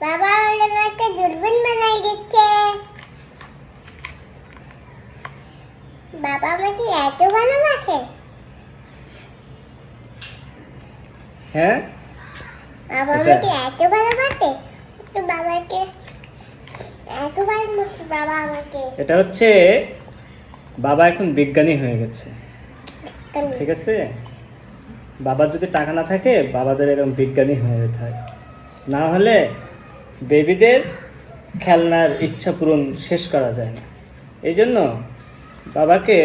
বাবা আমাকে দূরবীন বানাই দিচ্ছে। বাবা আমাকে এত ভালোবাসে। হ্যাঁ? বাবা আমাকে এত ভালোবাসে। তো বাবাকে এত ভালোবাসে বাবা আমাকে। এটা হচ্ছে বাবা এখন বিজ্ঞানী হয়ে গেছে। ঠিক আছে? বাবার যদি টাকা না থাকে বাবাদের এরকম বিজ্ঞানী হয়ে যেতে হয়। না হলে বেবিদের খেলনার ইচ্ছা পূরণ শেষ করা যায় না। এই জন্য বাবাকে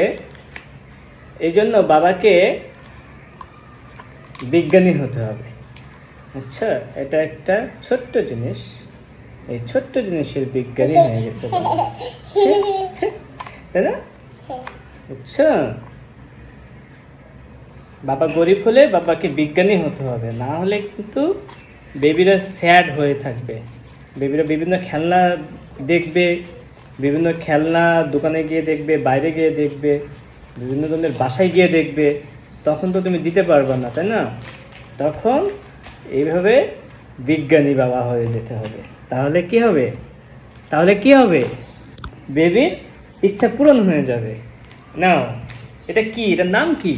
এই জন্য বাবাকে বিজ্ঞানী হতে হবে। আচ্ছা এটা একটা ছোট্ট জিনিস। এই ছোট্ট জিনিসের বিজ্ঞানী হয়ে গেছে। তাই না? বুঝছ বাবা গরিব হলে বাবাকে বিজ্ঞানী হতে হবে। না হলে কিন্তু বেবিরা স্যাড হয়ে থাকবে। বেবিরা বিভিন্ন খেলনা দেখবে বিভিন্ন খেলনা দোকানে গিয়ে দেখবে বাইরে গিয়ে দেখবে বিভিন্ন ধরনের বাসায় গিয়ে দেখবে তখন তো তুমি দিতে পারবে না তাই না? তখন এইভাবে বিজ্ঞানী বাবা হয়ে যেতে হবে। তাহলে কি হবে? তাহলে কি হবে? বেবির ইচ্ছা পূরণ হয়ে যাবে। নাও এটা কি? এটার নাম কি?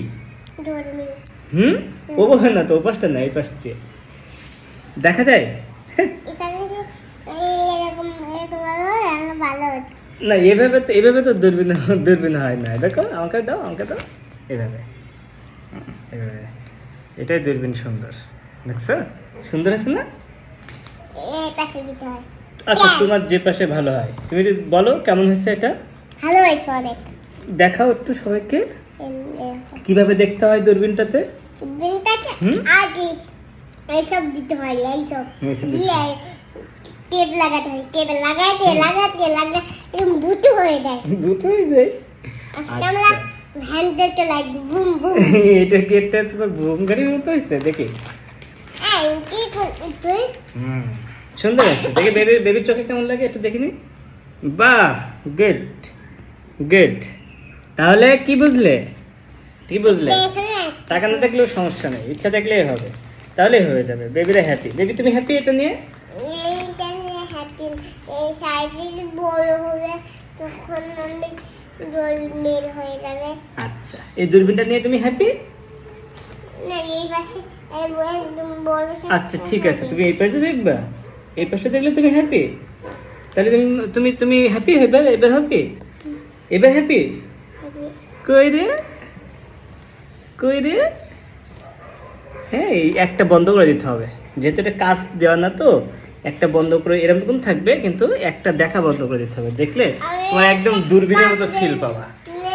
হুম? ও না তো ও পাশটা না এই পাশ দিয়ে। দেখা যায়? না এভাবে তো এভাবে তো দূরবীন দূরবীন হয় না। দেখো আমাকে দাও আমাকে দাও। এভাবে। এভাবে। এটাই দূরবীন সুন্দর। দেখছ? সুন্দর আছে না? আচ্ছা। তোমার যে পাশে ভালো হয়। তুমি বলো কেমন হয়েছে এটা? ভালো হয়েছে অনেক দেখাও একটু সবাইকে। কীভাবে দেখতে হয় দূরবীনটাতে? বিনটাকে হুম? আগে এইসব দিতে হয় এইসব। দিয়ে টেপ লাগাতে হয় টেপ লাগাতে এরকম হয়ে যায়। হয়ে যায়? আমরা ভ্যান দেখতে বুম বুম। এটা তোমার বুম গাড়ির মতো হয়েছে? দেখি। এই সুন্দর আছে। দেখি বেবি বেবির চোখে কেমন লাগে একটু দেখিনি বাহ গুড গুড তাহলে কি বুঝলে? কি বুঝলে? এখানে টাকা না দেখলেও সমস্যা নেই ইচ্ছা দেখলেই হবে। তাহলেই হয়ে যাবে। বেবিরা হ্যাপি বেবি তুমি হ্যাপি এটা নিয়ে? এই সাইডে বড় হবে তখন অনেক জল হয়ে যাবে। আচ্ছা। এই দূরবীনটা নিয়ে তুমি হ্যাপি না এই পাশে বড় আচ্ছা ঠিক আছে। তুমি এই পাশে দেখবা। এই পাশে দেখলে তুমি হ্যাপি তাহলে তুমি তুমি তুমি হ্যাপি এবার এবার হ্যাপি এবার হ্যাপি কই রে? কই রে? হ্যাঁ এই একটা বন্ধ করে দিতে হবে। যেহেতু এটা কাজ দেওয়া না তো একটা বন্ধ করে এরকম থাকবে কিন্তু একটা দেখা বন্ধ করে দিতে হবে দেখলে তোমার একদম দূরবীনের মতো ফিল পাবা।